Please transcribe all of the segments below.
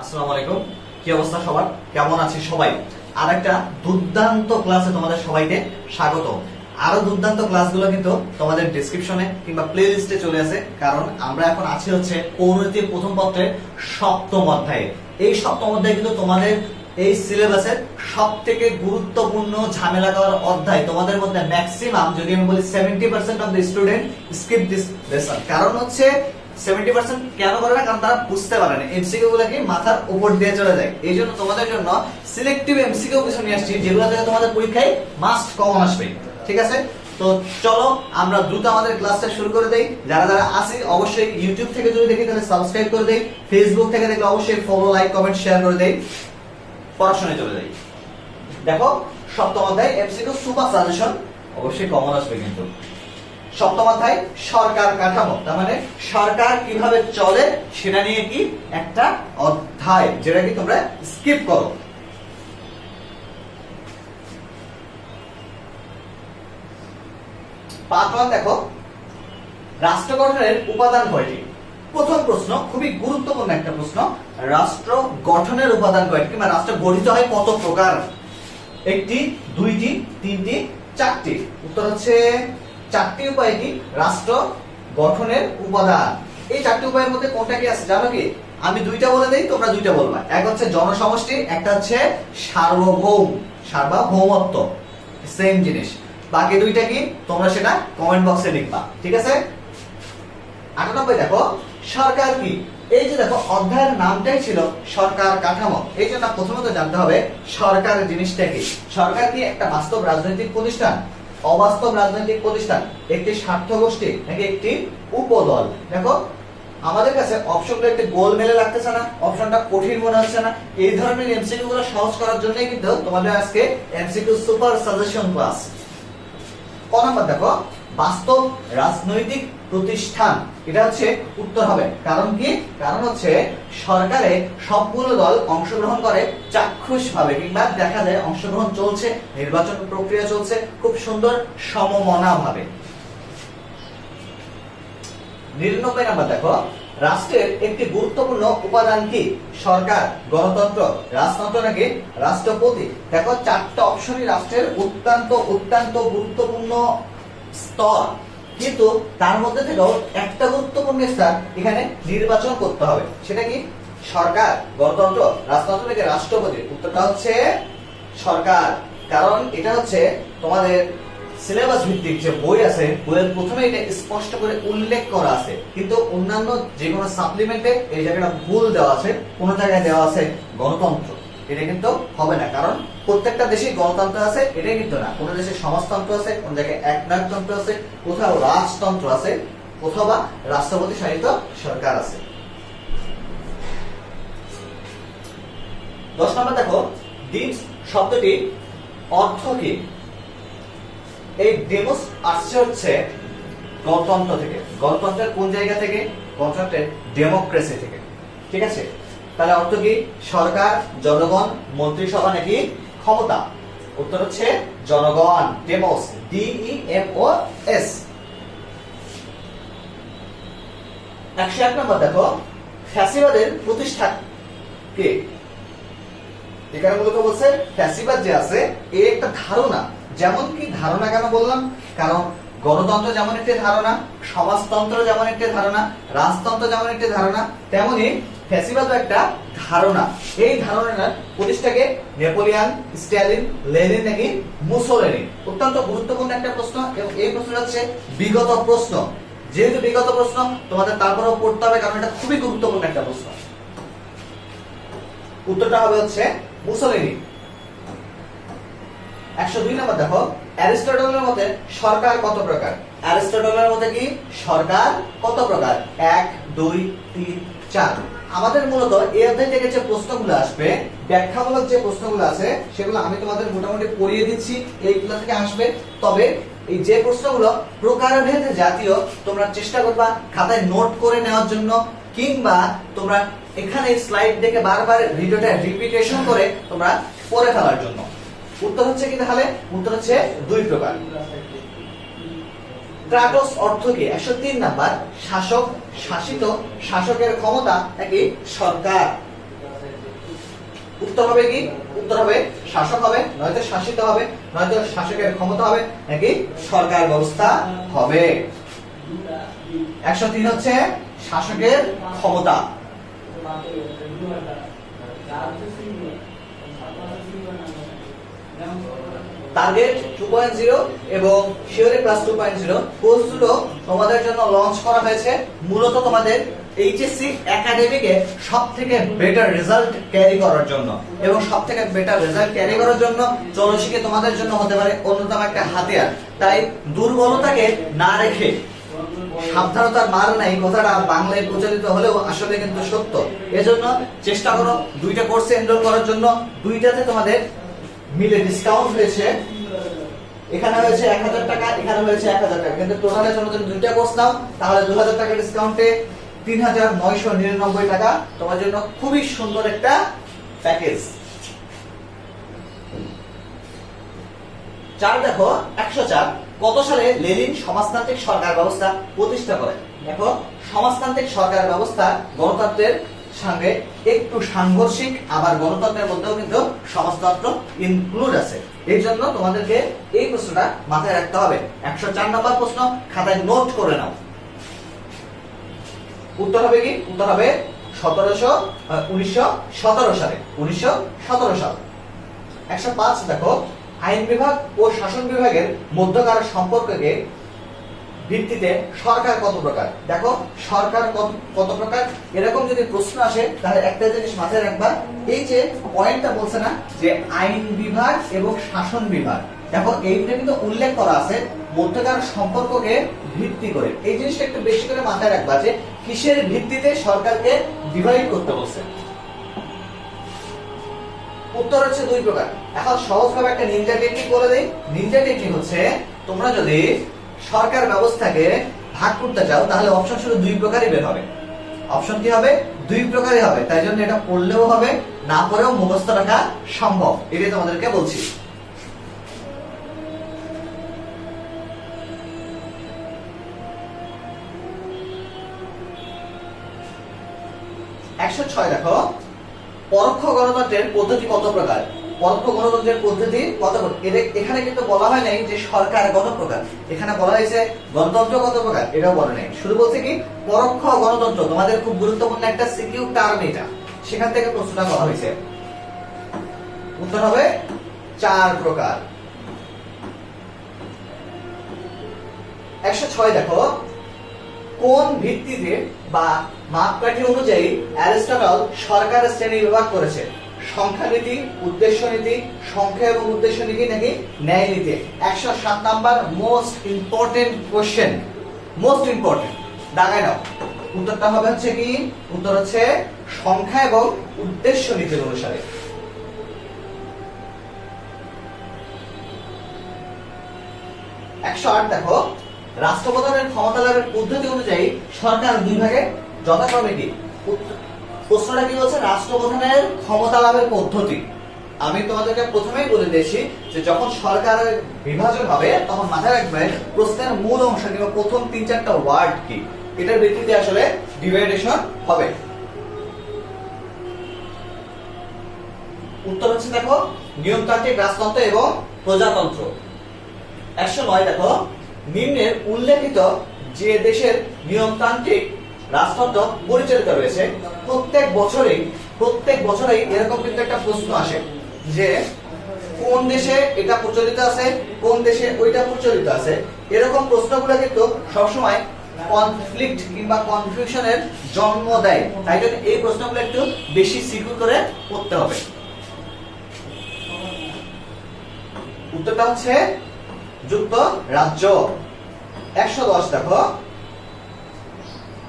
আসসালামু আলাইকুম। কি অবস্থা সবার? কেমন আছি সবাই? আর একটা দুর্দান্ত ক্লাসে তোমাদের সবাইকে স্বাগত। আরও দুর্দান্ত ক্লাসগুলো কিন্তু তোমাদের ডেসক্রিপশনে কিংবা প্লে লিস্টে চলে আসে, কারণ আমরা এখন আছি হচ্ছে পৌরনীতির প্রথম পত্রের সপ্তম অধ্যায়ে। এই সপ্তম অধ্যায়ে কিন্তু তোমাদের এই সিলেবাসের সব থেকে গুরুত্বপূর্ণ ঝামেলা করার অধ্যায় তোমাদের মধ্যে ম্যাক্সিমাম যদি আমি বলি seventy percent of the student skip this lesson কারণ হচ্ছে সেভেন্টি পার্সেন্ট কেন করে না? কারণ তারা বুঝতে পারে না। এমসিকিউ গুলোকে মাথার উপর দিয়ে চলে যায়। এই জন্য তোমাদের জন্য সিলেক্টিভ এমসিকিউ কিছু নিয়ে আসছি, যেগুলো থেকে তোমাদের পরীক্ষায় মাস্ট কমন আসবে। ঠিক আছে? তো চলো, আমরা দ্রুত আমাদের ক্লাসটা শুরু করে দেই। যারা যারা আসি অবশ্যই ইউটিউব থেকে যদি দেখি, তাহলে সাবস্ক্রাইব করে দেই। ফেসবুক থেকে দেখলে অবশ্যই ফলো লাইক কমেন্ট শেয়ার করে দেই। পড়াশোনায় চলে যাই। দেখো, সপ্তম অধ্যায় এমসিকিউ সুপার সাজেশন অবশ্যই কমন আসবে কিন্তু। সপ্তম অধ্যায় সরকার কাঠামো। তার মানে সরকার কীভাবে চলে সেটা নিয়ে কি একটা অধ্যায়, যেটা কি তোমরা স্কিপ করো। দেখো। রাষ্ট্র গঠনের উপাদান কয়টি? প্রথম প্রশ্ন, খুবই গুরুত্বপূর্ণ একটা প্রশ্ন, রাষ্ট্র গঠনের উপাদান কয়টি? কিংবা রাষ্ট্র গঠিত হয় কত প্রকার? একটি, দুইটি, তিনটি, চারটি। উত্তর হচ্ছে চারটি উপায় কি? রাষ্ট্র গঠনের উপাদান। এই চারটি উপায়ের মধ্যে কোনটা কি আছে? জানো কি? আমি দুইটা বলে দেই, তোমরা দুইটা বলবা। এক হচ্ছে জনসমষ্টি, একটা হচ্ছে সার্বভৌম, সার্বভৌমত্ব। সেম জিনিস। বাকি দুইটা কি? তোমরা সেটা কমেন্ট বক্সে লিখবা। ঠিক আছে? আটানব্বই দেখো, সরকার কি? এই যে দেখো, অধ্যায়ের নামটাই ছিল সরকার কাঠামো। এই জন্য প্রথমত জানতে হবে, সরকার জিনিসটা কি? সরকার কি একটা বাস্তব রাজনৈতিক প্রতিষ্ঠান? অবাস্তব রাজনৈতিক প্রতিষ্ঠান, একটি স্বার্থ গোষ্ঠী নাকি একটি উপদল? দেখো, আমাদের কাছে অপশনটা একটি গোল মেলে লাগতেছে না অপশনটা কঠিন মনে হচ্ছে না। এই ধরনের এমসিকিউ গুলো সহজ করার জন্যই কিন্তু তোমাদের আজকে এমসিকিউ সুপার সাজেশন ক্লাস ক নম্বর দেখো বাস্তব রাজনৈতিক প্রতিষ্ঠান। এটা হচ্ছে উত্তর হবে। কারণ কি? কারণ হচ্ছে সরকারে সবগুলো দল অংশগ্রহণ করে চাক্ষুষ ভাবে কিংবা দেখা যায় অংশগ্রহণ চলছে, নির্বাচন প্রক্রিয়া চলছে খুব সুন্দর সমমনা ভাবে নিরানব্বই নাম্বার দেখো। রাষ্ট্রের একটি গুরুত্বপূর্ণ উপাদান কি? সরকার, গণতন্ত্র, রাজতন্ত্র নাকি রাষ্ট্রপতি? দেখো, চারটা অপশনই রাষ্ট্রের অত্যন্ত অত্যন্ত গুরুত্বপূর্ণ স্তর। কিন্তু তার মধ্যে থেকেও একটা গুরুত্বপূর্ণ স্তর এখানে নির্বাচন করতে হবে। সেটা কি? সরকার, গণতন্ত্র, রাজতন্ত্র নাকি রাষ্ট্রপতি। উত্তরটা হচ্ছে সরকার। কারণ এটা হচ্ছে তোমাদের সিলেবাস ভিত্তিক যে বই আছে, বইয়ের প্রথমে এটা স্পষ্ট করে উল্লেখ করা আছে। কিন্তু অন্যান্য যে কোনো সাপ্লিমেন্টে এই জায়গাটা ভুল দেওয়া আছে, কোনো জায়গায় দেওয়া আছে গণতন্ত্র। এটা কিন্তু হবে না। কারণ প্রত্যেকটা দেশে গণতন্ত্র আছে এটা কিন্তু না। কোনো দেশে সমাজতন্ত্র আছে, কোন জায়গায় একনায়কতন্ত্র আছে, কোথাও রাজতন্ত্র আছে, কোথাও বা রাষ্ট্রপতি শাসিত সরকার আছে। দশ নম্বর দেখো ডিমস শব্দটি অর্থ কি? এই ডেমোস আসছে হচ্ছে গণতন্ত্র থেকে। গণতন্ত্রের কোন জায়গা থেকে? গণতন্ত্রের ডেমোক্রেসি থেকে। ঠিক আছে? তাহলে অর্থ কি? সরকার, জনগণ, মন্ত্রিসভা নাকি ক্ষমতা। উত্তর হচ্ছে জনগণ demos D E M O S. একশো এক নম্বর দেখো, ফ্যাসিবাদের প্রতিষ্ঠা কে এখানে মূলত বলছে, ফ্যাসিবাদ যে আছে, এ একটা ধারণা। যেমন কি ধারণা কেন বললাম? কারণ গণতন্ত্র যেমন একটি ধারণা, সমাজতন্ত্র যেমন একটি ধারণা, রাজতন্ত্র যেমন একটি ধারণা, তেমনি ফ্যাসিবাদও একটা ধারণা। এই ধারণার প্রতিষ্ঠাকে নেপোলিয়ান, স্ট্যালিন, লেনিন নাকি মুসোলিনি? অত্যন্ত গুরুত্বপূর্ণ একটা প্রশ্ন এবং এই প্রশ্নটা হচ্ছে বিগত প্রশ্ন। যেহেতু বিগত প্রশ্ন, তোমাদের তারপরেও পড়তে হবে কারণ এটা খুবই গুরুত্বপূর্ণ একটা প্রশ্ন। উত্তরটা হবে হচ্ছে মুসলিনি। একশো দুই নম্বর দেখো, অ্যারিস্টটলের মতে সরকার কত প্রকার? অ্যারিস্টটলের মতে কি? সরকার কত প্রকার? এক, দুই, তিন, চার। আমাদের মূলত এই অধ্যায় থেকে যে প্রশ্নগুলো আসবে, ব্যাখ্যামূলক যে প্রশ্নগুলো আছে, সেগুলো আমি তোমাদের মোটামুটি পড়িয়ে দিচ্ছি এইগুলো থেকে আসবে। তবে এই যে প্রশ্নগুলো প্রকারভেদে জাতীয়, তোমরা চেষ্টা করবা খাতায় নোট করে নেওয়ার জন্য, কিংবা তোমরা এখানে স্লাইড দেখে বারবার ভিডিওটা রিপিটেশন করে তোমরা পড়ে ফেলার জন্য। উত্তর হচ্ছে কি তাহলে? উত্তর হচ্ছে দুই প্রকার। ক্রাটোস অর্থ কি? একশো তিন নাম্বার। শাসক, শাসিত, শাসকের ক্ষমতা নাকি সরকার? উত্তর হবে কি? উত্তর হবে শাসক হবে, নয়তো শাসিত হবে, নয়তো শাসকের ক্ষমতা হবে, নাকি সরকার ব্যবস্থা হবে? একশো তিন হচ্ছে শাসকের ক্ষমতা। টার্গেট টু পয়েন্ট জিরো এবং sure A plus two point zero কোর্সগুলো তোমাদের জন্য লঞ্চ করা হয়েছে। মূলত তোমাদের এইচএসসি একাডেমিকে সব থেকে বেটার রেজাল্ট ক্যারি করার জন্য এবং সব থেকে বেটার রেজাল্ট ক্যারি করার জন্য চলশিকে তোমাদের জন্য হতে পারে অন্যতম একটা হাতিয়ার। তাই দুর্বলতাকে না রেখে সাবধানতার মার নাই, কথাটা বাংলায় প্রচলিত হলেও আসলে কিন্তু সত্য। এজন্য চেষ্টা করো দুইটা কোর্সে এনরোল করার জন্য। দুইটাতে তোমাদের মিলে ডিসকাউন্ট হয়েছে। এখানে হয়েছে এক হাজার টাকা, এখানে হয়েছে এক হাজার টাকা। কিন্তু টোটালে তোমরা যদি দুইটা কোর্স নাও, তাহলে দু হাজার টাকা ডিসকাউন্টে তিন হাজার নয়শো নিরানব্বই টাকা। তোমার জন্য খুবই সুন্দর একটা প্যাকেজ চার দেখো, একশো চার। কত সালে লেনিন সমাজতান্ত্রিক সরকার ব্যবস্থা প্রতিষ্ঠা করেন দেখো, সমাজতান্ত্রিক সরকার ব্যবস্থা গণতন্ত্রের সঙ্গে একটু সাংঘর্ষিক, আবার গণতন্ত্রের মধ্যেও কিন্তু সমাজতন্ত্র ইনক্লুড আছে। এই জন্য তোমাদেরকে এই প্রশ্নটা মাথায় রাখতে হবে। একশো চার নম্বর প্রশ্ন, খাতায় নোট করে নাও। উত্তর হবে কি? উত্তর হবে সতেরোশো উনিশশো সতেরো সালে। উনিশশো সতেরো সাল। একশো পাঁচ, দেখো, আইন বিভাগ ও শাসন বিভাগের মধ্যকার সম্পর্ককে ভিত্তিতে সরকার কত প্রকার? দেখো, সরকার কত প্রকার? এরকম যদি প্রশ্ন আসে, তাহলে একটা জিনিস মাথায় রাখবা, এই যে পয়েন্টটা বলছে না, যে আইন বিভাগ এবং শাসন বিভাগ। দেখো এইটা কিন্তু উল্লেখ করা আছে মধ্যকার সম্পর্ককে ভিত্তি করে। এই জিনিসটা একটু বেশি করে মাথায় রাখবা যে কিসের ভিত্তিতে সরকারকে ডিভাইড করতে বলছে। উত্তর হচ্ছে দুই প্রকার। এখন সহজভাবে একটা নিনজা টেকনিক বলে দেই। নিনজা টেকনিক হচ্ছে, তোমরা যদি সরকার ব্যবস্থাকে ভাগ করতে চাও, তাহলে অপশন শুধু দুই প্রকারই বের হবে। অপশন কি হবে? দুই প্রকারই হবে। তাই জন্য এটা পড়লেও হবে, না পড়েও মুখস্থ রাখা সম্ভব। এটাই তোমাদেরকে বলছি। একশো ছয় দেখো, পরোক্ষ গণতন্ত্রের পদ্ধতি কত প্রকার? পরোক্ষ গণতন্ত্রের পদ্ধতি কত এখানে কিন্তু বলা হয় নাই যে সরকার কত প্রকার। এখানে বলা হয়েছে গণতন্ত্র কত প্রকার? এটাও বলা নাই। শুধু বলছে কি, পরোক্ষ গণতন্ত্র, তোমাদের খুব গুরুত্বপূর্ণ একটা সিকিউ টার্ম এটা। সেখান থেকে প্রশ্নটা করা হয়েছে। উত্তর হবে চার প্রকার। একশো ছয় দেখো, কোন ভিত্তিতে বা মাপকাঠি অনুযায়ী অ্যারিস্টটল সরকারের শ্রেণি বিভাগ করেছে? সংখ্যা নীতি, উদ্দেশ্য নীতি, সংখ্যা এবং উদ্দেশ্য নীতি নাকি ন্যায় নীতি? একশো সাত number most important question most important দাগায় নাও। উত্তরটা হবে হচ্ছে কি? উত্তর হচ্ছে সংখ্যা এবং উদ্দেশ্য নীতির অনুসারে। একশো আট দেখো। রাষ্ট্রপ্রধানের ক্ষমতা লাভের পদ্ধতি অনুযায়ী সরকার দুই ভাগে যথাক্রমে কি? প্রশ্নটা কি বলছে? রাষ্ট্রপ্রধানের ক্ষমতা লাভের পদ্ধতি। আমি তোমাদেরকে প্রথমেই বলে দিয়েছি যে যখন সরকারের বিভাজন হবে, তখন মাথায় রাখবে প্রশ্নের মূল অংশ কিংবা প্রথম তিন চারটা ওয়ার্ড কি? এটার ভিত্তিতে আসলে ডিভাইডেশন হবে। উত্তর হচ্ছে দেখো, নিয়মতান্ত্রিক রাজতন্ত্র এবং প্রজাতন্ত্র। একশো নয় দেখো, নিম্নের উল্লেখিত যে দেশের নিয়মতান্ত্রিক রাজতন্ত্র পরিচালিত রয়েছে। প্রত্যেক বছরেই প্রত্যেক বছরেই এরকম কিন্তু একটা প্রশ্ন আসে যে, কোন দেশে এটা প্রচলিত আছে, কোন দেশে ওইটা প্রচলিত আছে? এরকম প্রশ্নগুলো কিন্তু সবসময় কনফ্লিক্ট কিংবা কনফিউশনের জন্ম দেয়। তাই জন্য এই প্রশ্নগুলো একটু বেশি সিকিউর করে পড়তে হবে। উত্তরটা হচ্ছে যুক্ত রাজ্য একশো দশ, দেখো।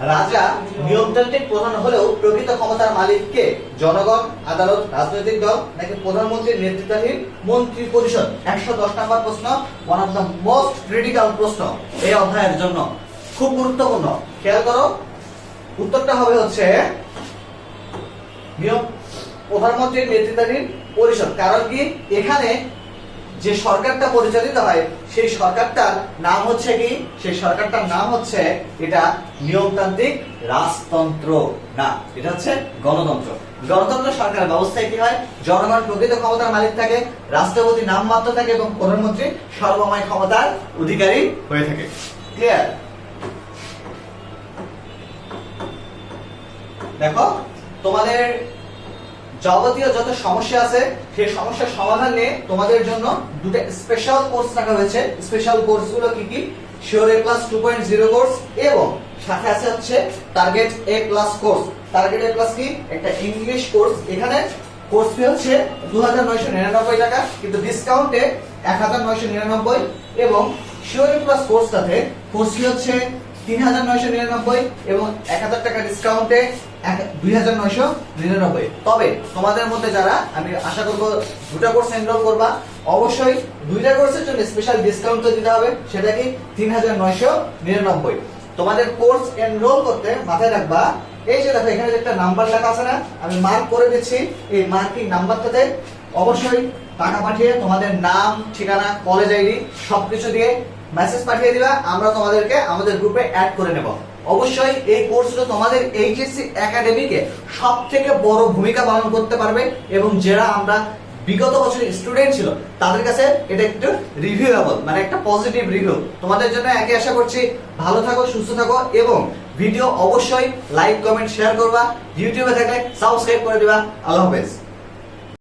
রাজা নিয়মতান্ত্রিক প্রধান হলেও প্রকৃত ক্ষমতার মালিক কে? জনগণ, আদালত, রাজনৈতিক দল, নাকি প্রধানমন্ত্রীর নেতৃত্বাধীন মন্ত্রী পরিষদ? একশো দশ নম্বর প্রশ্ন one of the most critical প্রশ্ন এই অধ্যায়ের জন্য। খুব গুরুত্বপূর্ণ। খেয়াল করো, উত্তরটা হবে হচ্ছে নিয়ম প্রধানমন্ত্রীর নেতৃত্বাধীন পরিষদ। কারণ কি? এখানে যে সরকারটা পরিচালিত হয়, সেই সরকারটার নাম হচ্ছে কি? সেই সরকারটার নাম হচ্ছে এটা নিয়মতান্ত্রিক রাজতন্ত্র। না, এটা হচ্ছে গণতন্ত্র। গণতন্ত্র সরকার ব্যবস্থায় কি হয়? জনগণ প্রকৃত ক্ষমতার মালিক থাকে, রাষ্ট্রপতি নামমাত্র থাকে এবং প্রধানমন্ত্রী সর্বময় ক্ষমতার অধিকারী হয়ে থাকে। ক্লিয়ার দেখো, তোমাদের যাবতীয় যত সমস্যা আছে, সেই সমস্যার সমাধান নিয়ে তোমাদের জন্য দুটো স্পেশাল কোর্স রাখা হয়েছে। স্পেশাল কোর্সগুলো কি কি? Sure A plus two point zero course এবং সাথে আছে হচ্ছে target A plus course target A plus কি? একটা ইংলিশ কোর্স এখানে কোর্স ফি হচ্ছে দু হাজার নয়শো নিরানব্বই টাকা, কিন্তু ডিসকাউন্টে এক হাজার নয়শো নিরানব্বই এবং শিওর এ প্লাস কোর্সটাতে কোর্স ফি হচ্ছে তিন হাজার নয়শো নিরানব্বই এবং এক হাজার টাকা ডিসকাউন্টে দুই হাজার নয়শো নিরানব্বই। তবে তোমাদের মধ্যে যারা, আমি আশা করব দুটা কোর্স এনরোল করবা, অবশ্যই দুইটা কোর্সের জন্য স্পেশাল ডিসকাউন্ট দিতে হবে, সেটা কি তিন হাজার নয়শো নিরানব্বই। তোমাদের কোর্স এনরোল করতে মাথায় রাখবা, এই যে দেখো এখানে একটা নাম্বার লেখা আছে না, আমি মার্ক করে দিচ্ছি, এই মার্কিং নাম্বারটাতে অবশ্যই টাকা পাঠিয়ে তোমাদের নাম, ঠিকানা কলেজ আইডি সবকিছু দিয়ে মেসেজ পাঠিয়ে দিবা, আমরা তোমাদেরকে আমাদের গ্রুপে অ্যাড করে নেব। অবশ্যই এই কোর্সটা তোমাদের এইচএসসি একাডেমিকে সব থেকে বড় ভূমিকা পালন করতে পারবে এবং যারা আমরা বিগত বছরের স্টুডেন্ট ছিল, তাদের কাছে এটা একটু রিভিউয়েবল মানে একটা পজিটিভ রিভিউ তোমাদের জন্য একই আশা করছি ভালো থাকো, সুস্থ থাকো এবং ভিডিও অবশ্যই লাইক কমেন্ট শেয়ার করবা। ইউটিউবে থাকলে সাবস্ক্রাইব করে দিবা। আল্লাহ হাফেজ।